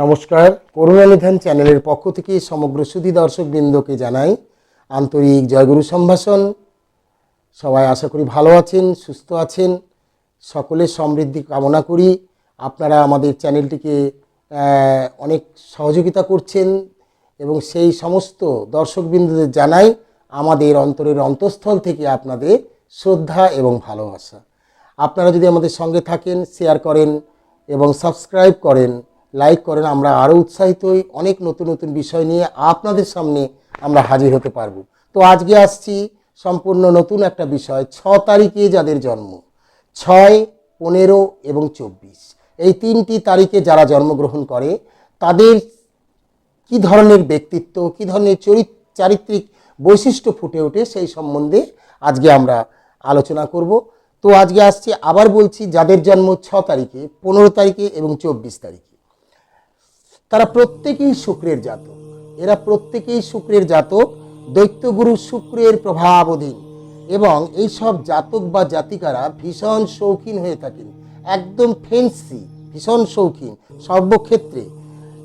নমস্কার। করুণানিধান চ্যানেলের পক্ষ থেকে সমগ্র সুধী দর্শকবৃন্দকে জানাই আন্তরিক জয়গুরু সম্ভাষণ। সবাই আশা করি ভালো আছেন, সুস্থ আছেন। সকলের সমৃদ্ধি কামনা করি। আপনারা আমাদের চ্যানেলটিকে অনেক সহযোগিতা করছেন এবং সেই সমস্ত দর্শকবৃন্দদের জানাই আমাদের অন্তরের অন্তঃস্থল থেকে আপনাদের শ্রদ্ধা এবং ভালোবাসা। আপনারা যদি আমাদের সঙ্গে থাকেন শেয়ার করেন এবং সাবস্ক্রাইব করেন লাইক করেন, আমরা আরও উৎসাহিত হই, অনেক নতুন নতুন বিষয় নিয়ে আপনাদের সামনে আমরা হাজির হতে পারব। তো আজকে আসছি সম্পূর্ণ নতুন একটা বিষয়, ছ তারিখে যাদের জন্ম, ছয়, পনেরো এবং চব্বিশ। এই তিনটি তারিখে যারা জন্মগ্রহণ করে, তাদের কি ধরনের ব্যক্তিত্ব, কি ধরনের চরিত, চারিত্রিক বৈশিষ্ট্য ফুটে ওঠে সেই সম্বন্ধে আজকে আমরা আলোচনা করব। তো আজকে আসছি, আবার বলছি, যাদের জন্ম ছ তারিখে, পনেরো তারিখে এবং চব্বিশ তারিখে। তারা প্রত্যেকেই শুক্রের জাতক। এরা প্রত্যেকেই শুক্রের জাতক, দৈত্যগুরু শুক্রের প্রভাব অধীন এবং এইসব জাতক বা জাতিকারা ভীষণ শৌখিন হয়ে থাকেন। একদম ফেন্সি ভীষণ শৌখিন, সর্বক্ষেত্রে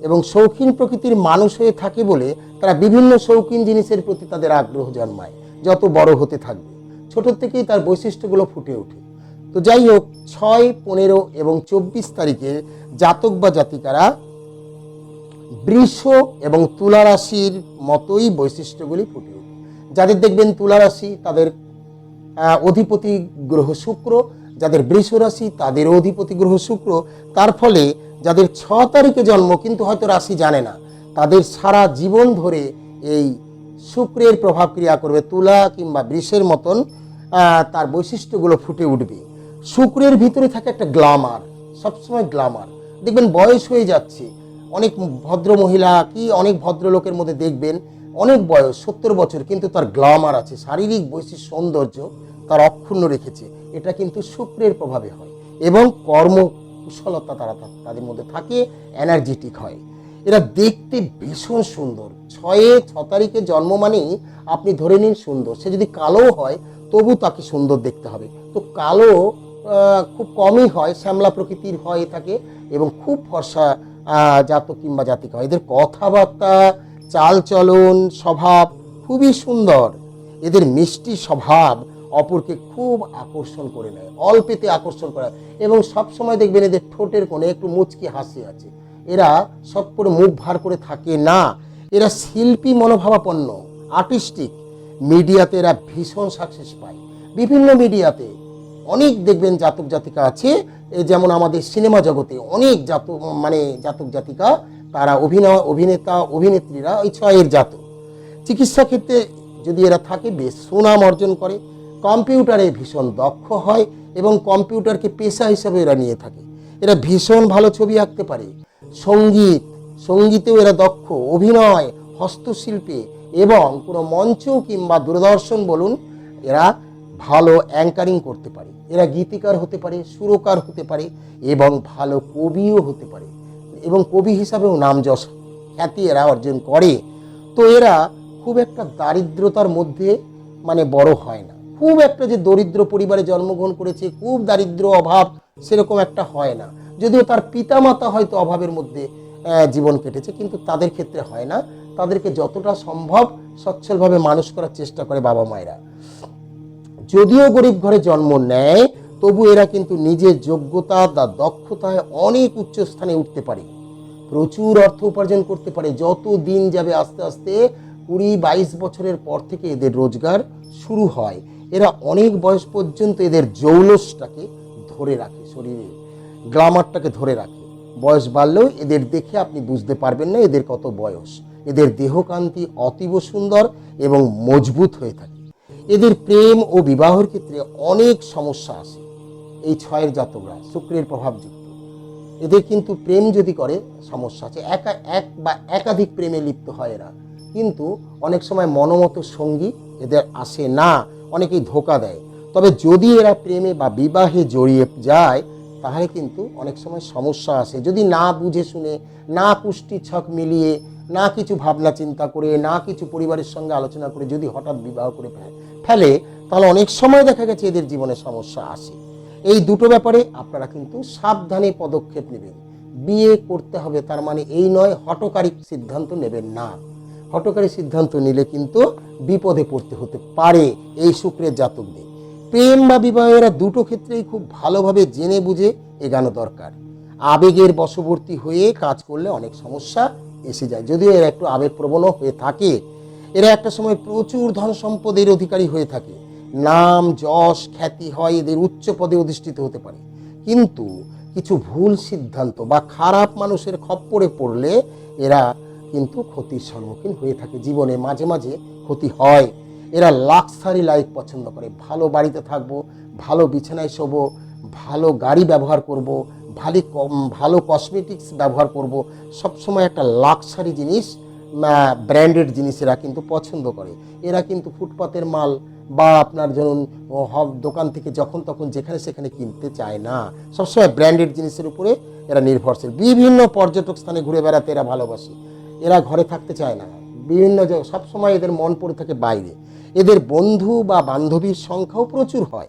এবং শৌখিন প্রকৃতির মানুষ হয়ে থাকে বলে তারা বিভিন্ন শৌখিন জিনিসের প্রতি তাদের আগ্রহ জন্মায়, যত বড় হতে থাকবে। ছোট থেকেই তার বৈশিষ্ট্যগুলো ফুটে ওঠে। তো যাই হোক, ছয়, পনেরো এবং চব্বিশ তারিখে জাতক বা জাতিকারা বৃষ এবং তুলা রাশির মতোই বৈশিষ্ট্যগুলি ফুটে ওঠে। যাদের দেখবেন তুলা রাশি, তাদের অধিপতি গ্রহ শুক্র, যাদের বৃষ রাশি তাদের অধিপতি গ্রহ শুক্র। তার ফলে যাদের ছ তারিখে জন্ম, কিন্তু হয়তো রাশি জানে না, তাদের সারা জীবন ধরে এই শুক্রের প্রভাব ক্রিয়া করবে, তুলা কিংবা বৃষের মতন তার বৈশিষ্ট্যগুলো ফুটে উঠবে। শুক্রের ভিতরে থাকে একটা গ্লামার, সবসময় গ্লামার। দেখবেন বয়স হয়ে যাচ্ছে অনেক ভদ্র মহিলা কি অনেক ভদ্রলোকের মধ্যে দেখবেন, অনেক বয়স, সত্তর বছর, কিন্তু তার গ্লামার আছে, শারীরিক বৈশিষ্ট্য, সৌন্দর্য তার অক্ষুণ্ণ রেখেছে। এটা কিন্তু শুক্রের প্রভাবে হয় এবং কর্ম কুশলতা তারা তাদের মধ্যে থাকে এনার্জেটিক হয়। এরা দেখতে ভীষণ সুন্দর। ছয়ে ছ তারিখে জন্ম মানেই আপনি ধরে নিন সুন্দর। সে যদি কালো হয়, তবু তাকে সুন্দর দেখতে হবে। তো কালো খুব কমই হয়, শ্যামলা প্রকৃতির হয়ে থাকে এবং খুব ফর্সা জাতক কিংবা জাতিকা। এদের কথাবার্তা, চালচলন, স্বভাব খুবই সুন্দর। এদের মিষ্টি স্বভাব অপরকে খুব আকর্ষণ করে নেয়, অল্পেতে আকর্ষণ করে এবং সব সময় দেখবেন এদের ঠোঁটের কোণে একটু মুচকি হাসি আছে। এরা সব করে মুখ ভার করে থাকে না। এরা শিল্পী মনোভাবাপন্ন, আর্টিস্টিক। মিডিয়াতে এরা ভীষণ সাকসেস পায়। বিভিন্ন মিডিয়াতে অনেক দেখবেন জাতক জাতিকা আছে যেমন আমাদের সিনেমা জগতে অনেক জাতক মানে জাতক জাতিকা, তারা অভিনয়, অভিনেতা, অভিনেত্রীরা ওই ছয়ের জাতক। চিকিৎসা ক্ষেত্রে যদি এরা থাকে, বেশ সুনাম অর্জন করে, কম্পিউটারে ভীষণ দক্ষ হয় এবং কম্পিউটারকে পেশা হিসাবে এরা নিয়ে থাকে। এরা ভীষণ ভালো ছবি আঁকতে পারে। সংগীত, সঙ্গীতেও এরা দক্ষ, অভিনয়, হস্তশিল্পে এবং কোনো মঞ্চ কিংবা দূরদর্শন বলুন, এরা ভালো অ্যাঙ্কারিং করতে পারে। এরা গীতিকার হতে পারে, সুরকার হতে পারে এবং ভালো কবিও হতে পারে এবং কবি হিসাবেও নাম যশ খ্যাতি এরা অর্জন করে। তো এরা খুব একটা দারিদ্রতার মধ্যে মানে বড় হয় না। খুব একটা যে দরিদ্র পরিবারে জন্মগ্রহণ করেছে, খুব দারিদ্র অভাব সেরকম একটা হয় না। যদিও তার পিতামাতা হয়তো অভাবের মধ্যে জীবন কেটেছে, কিন্তু তাদের ক্ষেত্রে হয় না। তাদেরকে যতটা সম্ভব সচ্ছলভাবে মানুষ করার চেষ্টা করে বাবা মায়েরা যদিও গরিব ঘরে জন্ম নেয়, তবু এরা কিন্তু নিজের যোগ্যতা বা দক্ষতায় অনেক উচ্চ স্থানে উঠতে পারে। প্রচুর অর্থ উপার্জন করতে পারে। যত দিন যাবে আস্তে আস্তে কুড়ি বাইশ বছরের পর থেকে এদের রোজগার শুরু হয়। এরা অনেক বয়স পর্যন্ত এদের জৌলসটাকে ধরে রাখে, শরীরে, গ্লামারটাকে ধরে রাখে। বয়স বাড়লেও এদের দেখে আপনি বুঝতে পারবেন না এদের কত বয়স। এদের দেহকান্তি অতীব সুন্দর এবং মজবুত হয়ে থাকে। এদের প্রেম ও বিবাহের ক্ষেত্রে অনেক সমস্যা আসে এই ছয়ের জাতকরা শুক্রের প্রভাবযুক্ত। এদের কিন্তু প্রেম যদি করে, সমস্যা আছে। একা, এক বা একাধিক প্রেমে লিপ্ত হয় এরা। কিন্তু অনেক সময় মনোমতো সঙ্গী এদের আসে না, অনেকেই ধোকা দেয়। তবে যদি এরা প্রেমে বা বিবাহে জড়িয়ে যায়, তাহলে কিন্তু অনেক সময় সমস্যা আসে যদি না বুঝে শুনে, না পুষ্টি ছক মিলিয়ে, না কিছু ভাবনা চিন্তা করে, না কিছু পরিবারের সঙ্গে আলোচনা করে যদি হঠাৎ বিবাহ করে ফেলে ফেলে তাহলে অনেক সময় দেখা গেছে এদের জীবনে সমস্যা আসে। এই দুটো ব্যাপারে আপনারা কিন্তু সাবধানে পদক্ষেপ নেবেন। বিয়ে করতে হবে, তার মানে এই নয় হটকারিক সিদ্ধান্ত নেবেন না। হটকারী সিদ্ধান্ত নিলে কিন্তু বিপদে পড়তে হতে পারে এই শুক্রের জাতকদের প্রেম বা বিবাহ এরা দুটো ক্ষেত্রেই খুব ভালোভাবে জেনে বুঝে এগানো দরকার। আবেগের বশবর্তী হয়ে কাজ করলে অনেক সমস্যা এসে যায়। যদিও এরা একটু আবেগপ্রবণও হয়ে থাকে এরা একটা সময় প্রচুর ধন সম্পদের অধিকারী হয়ে থাকে। নাম, যশ, খ্যাতি হয় এদের উচ্চ পদে অধিষ্ঠিত হতে পারে। কিন্তু কিছু ভুল সিদ্ধান্ত বা খারাপ মানুষের খপ্পরে পড়লে এরা কিন্তু ক্ষতির সম্মুখীন হয়ে থাকে। জীবনে মাঝে মাঝে ক্ষতি হয়। এরা লাক্সারি লাইফ পছন্দ করে। ভালো বাড়িতে থাকব, ভালো বিছানায় শোবো, ভালো গাড়ি ব্যবহার করব, ভালো কম- ভালো কসমেটিক্স ব্যবহার করব। সবসময় একটা লাক্সারি জিনিস ব্র্যান্ডেড জিনিস এরা কিন্তু পছন্দ করে। এরা কিন্তু ফুটপাতের মাল বা আপনার ধরুন, ও হ- দোকান থেকে যখন তখন যেখানে সেখানে কিনতে চায় না। সবসময় ব্র্যান্ডেড জিনিসের উপরে এরা নির্ভরশীল। বিভিন্ন পর্যটক স্থানে ঘুরে বেড়াতে এরা ভালোবাসে। এরা ঘরে থাকতে চায় না। বিভিন্ন সবসময় এদের মন পড়ে থাকে বাইরে। এদের বন্ধু বা বান্ধবীর সংখ্যাও প্রচুর হয়।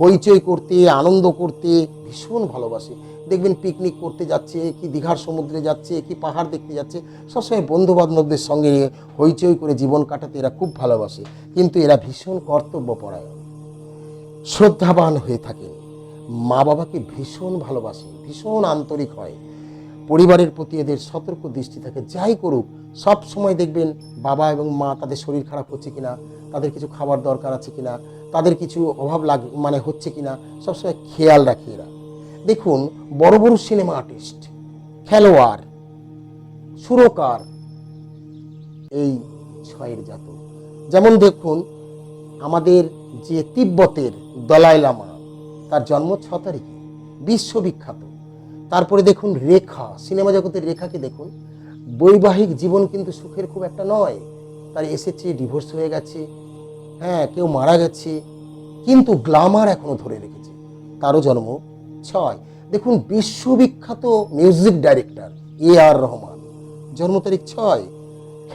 হইচই করতে, আনন্দ করতে ভীষণ ভালোবাসে। দেখবেন পিকনিক করতে যাচ্ছে, কি দীঘার সমুদ্রে যাচ্ছে, কি পাহাড় দেখতে যাচ্ছে সবসময় বন্ধু বান্ধবদের সঙ্গে হইচই করে জীবন কাটাতে এরা খুব ভালোবাসে। কিন্তু এরা ভীষণ কর্তব্যপরায়ণ। শ্রদ্ধাবান হয়ে থাকেন। মা বাবাকে ভীষণ ভালোবাসে, ভীষণ আন্তরিক হয়। পরিবারের প্রতি এদের সতর্ক দৃষ্টি থাকে, যাই করুক, সব সময় দেখবেন বাবা এবং মা তাদের শরীর খারাপ হচ্ছে কিনা, তাদের কিছু খাবার দরকার আছে কিনা, তাদের কিছু অভাব লাগ মানে হচ্ছে কিনা সবসময় খেয়াল রাখে এরা। দেখুন, বড় বড় সিনেমা আর্টিস্ট খেলোয়াড়, সুরকার, এই ছয়ের জাতক। যেমন দেখুন, আমাদের যে তিব্বতের দলাই লামা, তার জন্ম ছ তারিখে, বিশ্ববিখ্যাত। তারপরে দেখুন, রেখা সিনেমা জগতের রেখাকে দেখুন, বৈবাহিক জীবন কিন্তু সুখের খুব একটা নয়। তার এসেছে ডিভোর্স হয়ে গেছে হ্যাঁ কেউ মারা গেছে, কিন্তু গ্লামার এখনও ধরে রেখেছে। তারও জন্ম ছয়। দেখুন, বিশ্ববিখ্যাত music director A R Rahman. জন্ম তারিখ ছয়।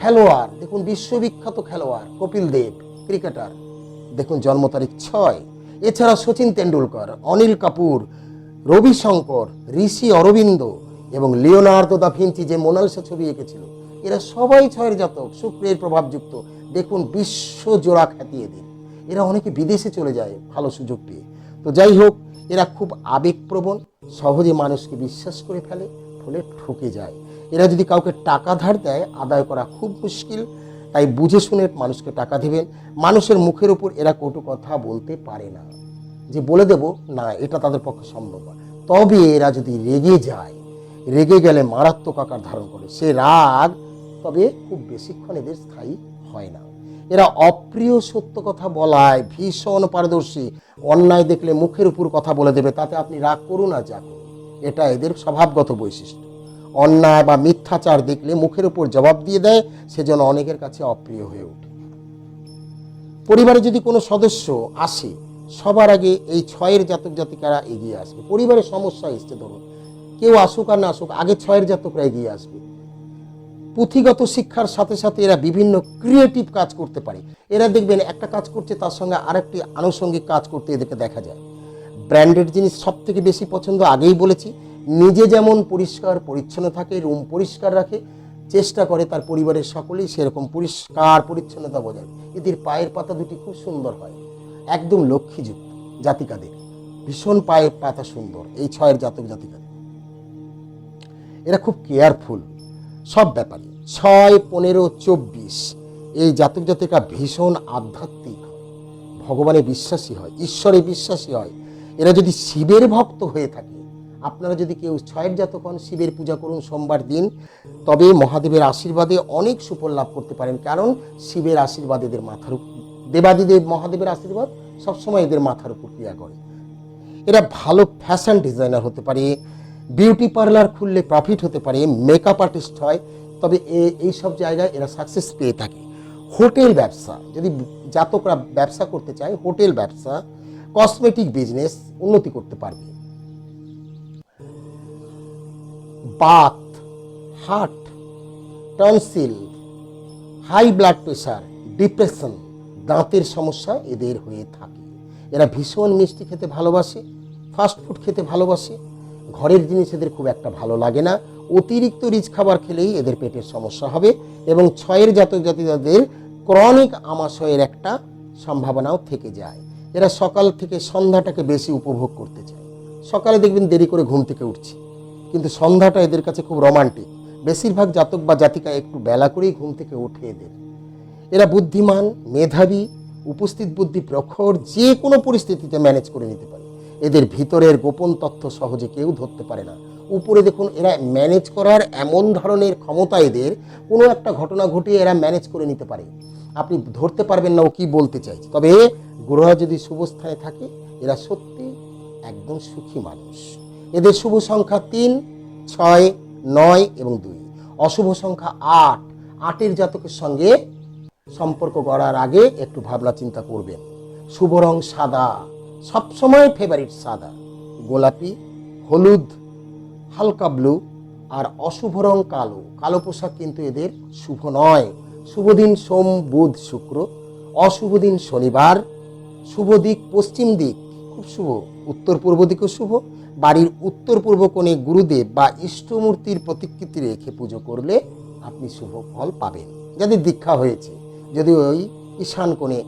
খেলোয়াড়, দেখুন, বিশ্ববিখ্যাত খেলোয়াড়, কপিল দেব ক্রিকেটার দেখুন, জন্ম তারিখ ছয়। এছাড়া সচিন তেন্ডুলকর, অনিল কাপুর রবিশঙ্কর ঋষি অরবিন্দ এবং লিওনার্দো দা ভিঞ্চি যে মোনালিসা ছবি এঁকেছিল, এরা সবাই ছয়ের জাতক, শুক্রের প্রভাবযুক্ত। দেখুন বিশ্বজোড়া খ্যাতি এদের। এরা অনেকে বিদেশে চলে যায়, ভালো সুযোগ পেয়ে। তো যাই হোক এরা খুব আবেগপ্রবণ, সহজে মানুষকে বিশ্বাস করে ফেলে, ফলে ঠকে যায়। এরা যদি কাউকে টাকা ধার দেয়, আদায় করা খুব মুশকিল। তাই বুঝে শুনে মানুষকে টাকা দেবেন। মানুষের মুখের উপর এরা কটু কথা বলতে পারে না। যে বলে দেব, না, এটা তাদের পক্ষে সম্ভব না তবে এরা যদি রেগে যায়, রেগে গেলে মারাত্মক আকার ধারণ করে। সে রাগ, তবে খুব বেশিক্ষণ এদের স্থায়ী হয় না। এরা অপ্রিয় সত্য কথা বলায়, ভীষণ পারদর্শী। অন্যায় দেখলে মুখের উপর কথা বলে দেবে, তাতে আপনি রাগ করুন আর যা এটা এদের স্বভাবগত বৈশিষ্ট্য। অন্যায় বা মিথ্যাচার দেখলে মুখের উপর জবাব দিয়ে দেয় সেজন্য অনেকের কাছে অপ্রিয় হয়ে ওঠে। পরিবারে যদি কোনো সদস্য আসে, সবার আগে এই ছয়ের জাতক জাতিকারা এগিয়ে আসবে। পরিবারের সমস্যা এসছে, ধরুন। কেউ আসুক আর না আসুক, আগে ছয়ের জাতকরা এগিয়ে আসবে। পুঁথিগত শিক্ষার সাথে সাথে এরা বিভিন্ন ক্রিয়েটিভ কাজ করতে পারে। এরা দেখবেন একটা কাজ করছে, তার সঙ্গে আরেকটি আনুষঙ্গিক কাজ করতে এদেরকে দেখা যায়। ব্র্যান্ডেড জিনিস সব থেকে বেশি পছন্দ, আগেই বলেছি, নিজে যেমন পরিষ্কার পরিচ্ছন্ন থাকে রুম পরিষ্কার রাখে, চেষ্টা করে তার পরিবারের সকলেই সেরকম পরিষ্কার পরিচ্ছন্নতা বজায় এদের পায়ের পাতা দুটি খুব সুন্দর হয়, একদম লক্ষ্মীযুক্ত জাতিকাদের। ভীষণ পায়ের পাতা সুন্দর, এই ছয়ের জাতক জাতিকাদের। এরা খুব কেয়ারফুল সব ব্যাপারে। ছয়, পনেরো, চব্বিশ, এই জাতক জাতিকা ভীষণ আধ্যাত্মিক। ভগবানে বিশ্বাসী হয়, ঈশ্বরে বিশ্বাসী হয়। এরা যদি শিবের ভক্ত হয়ে থাকে, আপনারা যদি কেউ ছয়ের জাতক হন, শিবের পূজা করুন সোমবার দিন, তবে মহাদেবের আশীর্বাদে অনেক সুফল লাভ করতে পারেন। কারণ শিবের আশীর্বাদ এদের মাথার উপর দেবাদিদেব মহাদেবের আশীর্বাদ সবসময় এদের মাথার উপর ক্রিয়া করে। এরা ভালো ফ্যাশন ডিজাইনার হতে পারে বিউটি পার্লার খুললে প্রফিট হতে পারে মেকআপ আর্টিস্ট হয়, তবে এই সব জায়গায় এরা সাকসেস পেয়ে থাকে। হোটেল ব্যবসা, যদি জাতকরা ব্যবসা করতে চায়, হোটেল ব্যবসা কসমেটিক বিজনেস উন্নতি করতে পারবে। Baat heart tonsil high blood pressure depression দাঁতের সমস্যা এদের হয়ে থাকে। এরা ভীষণ মিষ্টি খেতে ভালোবাসে ফাস্টফুড খেতে ভালোবাসে ঘরের জিনিস এদের খুব একটা ভালো লাগে না। অতিরিক্ত রিচ খাবার খেলেই এদের পেটের সমস্যা হবে এবং ছয়ের জাতক জাতিকাদের ক্রনিক আমাশয়ের একটা সম্ভাবনাও থেকে যায়। এরা সকাল থেকে সন্ধ্যাটাকে বেশি উপভোগ করতে চায়। সকালে দেখবেন দেরি করে ঘুম থেকে উঠছে। কিন্তু সন্ধ্যাটা এদের কাছে খুব রোমান্টিক। বেশিরভাগ জাতক বা জাতিকা একটু বেলা করেই ঘুম থেকে ওঠে এদের। এরা বুদ্ধিমান, মেধাবী, উপস্থিত বুদ্ধি প্রখর, যে কোনো পরিস্থিতিতে ম্যানেজ করে নিতে পারে। এদের ভিতরের গোপন তথ্য সহজে কেউ ধরতে পারে না। উপরে দেখুন, এরা ম্যানেজ করার এমন ধরনের ক্ষমতা এদের, কোনো একটা ঘটনা ঘটিয়ে এরা ম্যানেজ করে নিতে পারে। আপনি ধরতে পারবেন না ও কী বলতে চাইছে। তবে গ্রহ যদি শুভ স্থানে থাকে, এরা সত্যি একদম সুখী মানুষ। এদের শুভ সংখ্যা তিন, ছয়, নয় এবং দুই। অশুভ সংখ্যা আট। আটের জাতকের সঙ্গে সম্পর্ক গড়ার আগে একটু ভাবনা চিন্তা করবেন। শুভ রং সাদা। সবসময় ফেভারিট সাদা। গোলাপি, হলুদ, হালকা ব্লু আর অশুভ রং কালো। কালো পোশাক কিন্তু এদের শুভ নয়। শুভ দিন সোম, বুধ, শুক্র। অশুভ দিন শনিবার। শুভ দিক পশ্চিম দিক খুব শুভ। উত্তর পূর্ব দিকও শুভ। বাড়ির উত্তর পূর্ব কোণে গুরুদেব বা ইষ্টমূর্তির প্রতিকৃতি রেখে পুজো করলে আপনি শুভ ফল পাবেন। যাদের দীক্ষা হয়েছে, যদি ওই ঈশান কোণে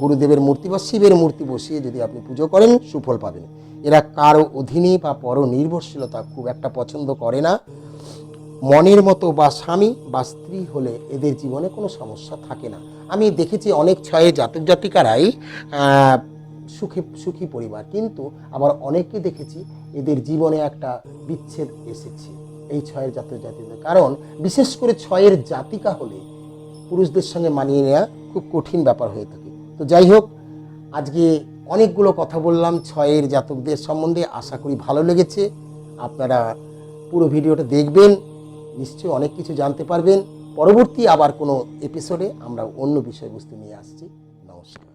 গুরুদেবের মূর্তি বা শিবের মূর্তি বসিয়ে যদি আপনি পুজো করেন, সুফল পাবেন। এরা কারও অধীনে বা পর নির্ভরশীলতা খুব একটা পছন্দ করে না। মনের মতো বা স্বামী বা স্ত্রী হলে এদের জীবনে কোনো সমস্যা থাকে না। আমি দেখেছি অনেক ছয়ে জাতক জাতিকারাই সুখী সুখী পরিবার। কিন্তু আবার অনেকে দেখেছি এদের জীবনে একটা বিচ্ছেদ এসেছে এই ছয়ের জাতক জাতিদের। কারণ বিশেষ করে ছয়ের জাতিকা হলে পুরুষদের সঙ্গে মানিয়ে নেওয়া খুব কঠিন ব্যাপার হয়ে থাকে। তো যাই হোক, আজকে অনেকগুলো কথা বললাম, ছয়ের জাতকদের সম্বন্ধে আশা করি ভালো লেগেছে। আপনারা পুরো ভিডিওটা দেখবেন, নিশ্চয়ই অনেক কিছু জানতে পারবেন। পরবর্তী আবার কোনো এপিসোডে আমরা অন্য বিষয়বস্তু নিয়ে আসছি। নমস্কার।